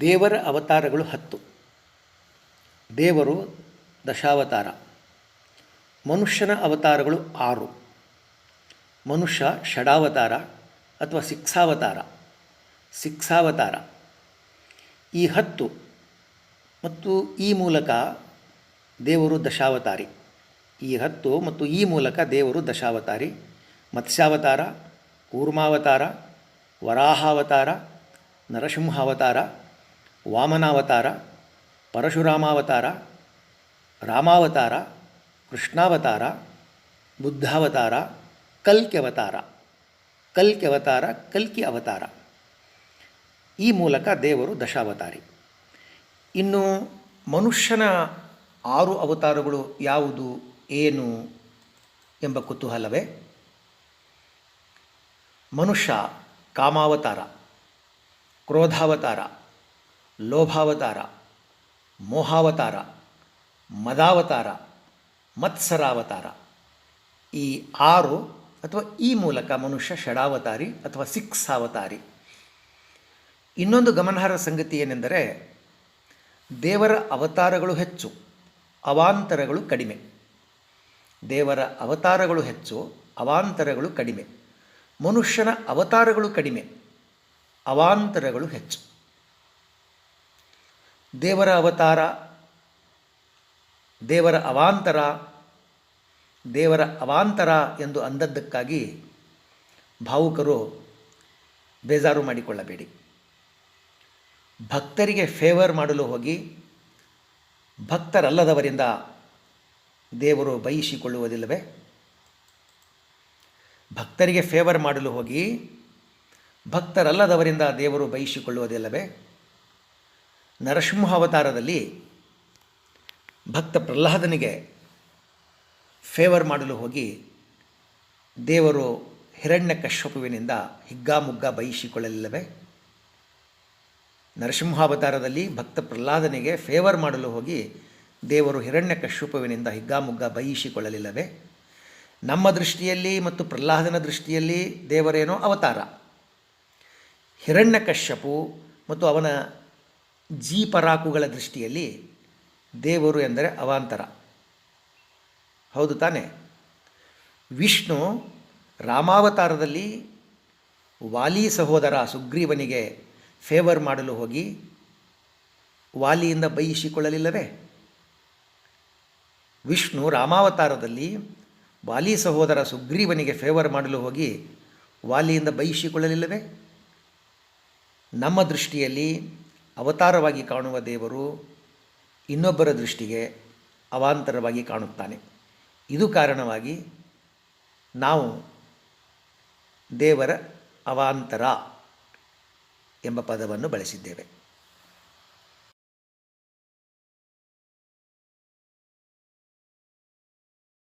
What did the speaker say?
ದೇವರ ಅವತಾರಗಳು ಹತ್ತು. ದೇವರು ದಶಾವತಾರ. ಮನುಷ್ಯನ ಅವತಾರಗಳು ಆರು. ಮನುಷ್ಯ ಷಡಾವತಾರ ಅಥವಾ ಸಿಕ್ಸಾವತಾರ. ಸಿಕ್ಸಾವತಾರ. ಈ ಹತ್ತು ಮತ್ತು ಈ ಮೂಲಕ ದೇವರು ದಶಾವತಾರಿ. ಈ ಹತ್ತು ಮತ್ತು ಈ ಮೂಲಕ ದೇವರು ದಶಾವತಾರಿ. ಮತ್ಸ್ಯಾವತಾರ, ಕೂರ್ಮಾವತಾರ, ವರಾಹಾವತಾರ, ನರಸಿಂಹಾವತಾರ ವಾಮನಾವತಾರ, ಪರಶುರಾಮಾವತಾರ, ರಾಮಾವತಾರ, ಕೃಷ್ಣಾವತಾರ, ಬುದ್ಧಾವತಾರ, ಕಲ್ಕ್ಯವತಾರ. ಅವತಾರ ಕಲ್ಕಿ ಅವತಾರ ಕಲ್ಕಿ ಅವತಾರ ಈ ಮೂಲಕ ದೇವರು ದಶಾವತಾರಿ. ಇನ್ನು ಮನುಷ್ಯನ ಆರು ಅವತಾರಗಳು ಯಾವುದು, ಏನು ಎಂಬ ಕುತೂಹಲವೇ? ಮನುಷ್ಯ ಕಾಮಾವತಾರ, ಕ್ರೋಧಾವತಾರ ಲೋಭಾವತಾರ, ಮೋಹಾವತಾರ, ಮದಾವತಾರ, ಮತ್ಸರಾವತಾರ. ಈ ಆರು ಅಥವಾ ಈ ಮೂಲಕ ಮನುಷ್ಯ ಷಡಾವತಾರಿ ಅಥವಾ ಸಿಕ್ಸ್ ಅವತಾರಿ ಇನ್ನೊಂದು ಗಮನಾರ್ಹ ಸಂಗತಿ ಏನೆಂದರೆ, ದೇವರ ಅವತಾರಗಳು ಹೆಚ್ಚು, ಅವಾಂತರಗಳು ಕಡಿಮೆ. ದೇವರ ಅವತಾರಗಳು ಹೆಚ್ಚು, ಅವಾಂತರಗಳು ಕಡಿಮೆ. ಮನುಷ್ಯನ ಅವತಾರಗಳು ಕಡಿಮೆ, ಅವಾಂತರಗಳು ಹೆಚ್ಚು. ದೇವರ ಅವತಾರ, ದೇವರ ಅವಾಂತರ ದೇವರ ಅವಾಂತರ ಎಂದು ಅಂದದ್ದಕ್ಕಾಗಿ ಭಾವುಕರು ಬೇಜಾರು ಮಾಡಿಕೊಳ್ಳಬೇಡಿ. ಭಕ್ತರಿಗೆ ಫೇವರ್ ಮಾಡಲು ಹೋಗಿ ಭಕ್ತರಲ್ಲದವರಿಂದ ದೇವರು ಬಯಸಿಕೊಳ್ಳುವುದಿಲ್ಲವೇ? ಭಕ್ತರಿಗೆ ಫೇವರ್ ಮಾಡಲು ಹೋಗಿ ಭಕ್ತರಲ್ಲದವರಿಂದ ದೇವರು ಬಯಸಿಕೊಳ್ಳುವುದಿಲ್ಲವೇ? ನರಸಿಂಹ ಅವತಾರದಲ್ಲಿ ಭಕ್ತ ಪ್ರಹ್ಲಾದನಿಗೆ ಫೇವರ್ ಮಾಡಲು ಹೋಗಿ ದೇವರು ಹಿರಣ್ಯ ಕಶ್ಯಪುವಿನಿಂದ ಹಿಗ್ಗಾಮುಗ್ಗ ಬಯಸಿಕೊಳ್ಳಲಿಲ್ಲವೇ? ನರಸಿಂಹಾವತಾರದಲ್ಲಿ ಭಕ್ತ ಪ್ರಹ್ಲಾದನಿಗೆ ಫೇವರ್ ಮಾಡಲು ಹೋಗಿ ದೇವರು ಹಿರಣ್ಯ ಕಶ್ಯಪುವಿನಿಂದ ಹಿಗ್ಗಾಮುಗ್ಗ ಬಯಸಿಕೊಳ್ಳಲಿಲ್ಲವೇ? ನಮ್ಮ ದೃಷ್ಟಿಯಲ್ಲಿ ಮತ್ತು ಪ್ರಹ್ಲಾದನ ದೃಷ್ಟಿಯಲ್ಲಿ ದೇವರೇನೋ ಅವತಾರ. ಹಿರಣ್ಯಕಶ್ಯಪು ಮತ್ತು ಅವನ ಜೀಪರಾಕುಗಳ ದೃಷ್ಟಿಯಲ್ಲಿ ದೇವರು ಎಂದರೆ ಅವಾಂತರ. ಹೌದು ತಾನೆ? ವಿಷ್ಣು ರಾಮಾವತಾರದಲ್ಲಿ ವಾಲಿ ಸಹೋದರ ಸುಗ್ರೀವನಿಗೆ ಫೇವರ್ ಮಾಡಲು ಹೋಗಿ ವಾಲಿಯಿಂದ ಬಯಸಿಕೊಳ್ಳಲಿಲ್ಲವೇ? ವಿಷ್ಣು ರಾಮಾವತಾರದಲ್ಲಿ ವಾಲಿ ಸಹೋದರ ಸುಗ್ರೀವನಿಗೆ ಫೇವರ್ ಮಾಡಲು ಹೋಗಿ ವಾಲಿಯಿಂದ ಬಯಸಿಕೊಳ್ಳಲಿಲ್ಲವೇ? ನಮ್ಮ ದೃಷ್ಟಿಯಲ್ಲಿ ಅವತಾರವಾಗಿ ಕಾಣುವ ದೇವರು ಇನ್ನೊಬ್ಬರ ದೃಷ್ಟಿಗೆ ಅವಾಂತರವಾಗಿ ಕಾಣುತ್ತಾನೆ. ಇದು ಕಾರಣವಾಗಿ ನಾವು ದೇವರ ಅವಾಂತರ ಎಂಬ ಪದವನ್ನು ಬಳಸಿದ್ದೇವೆ.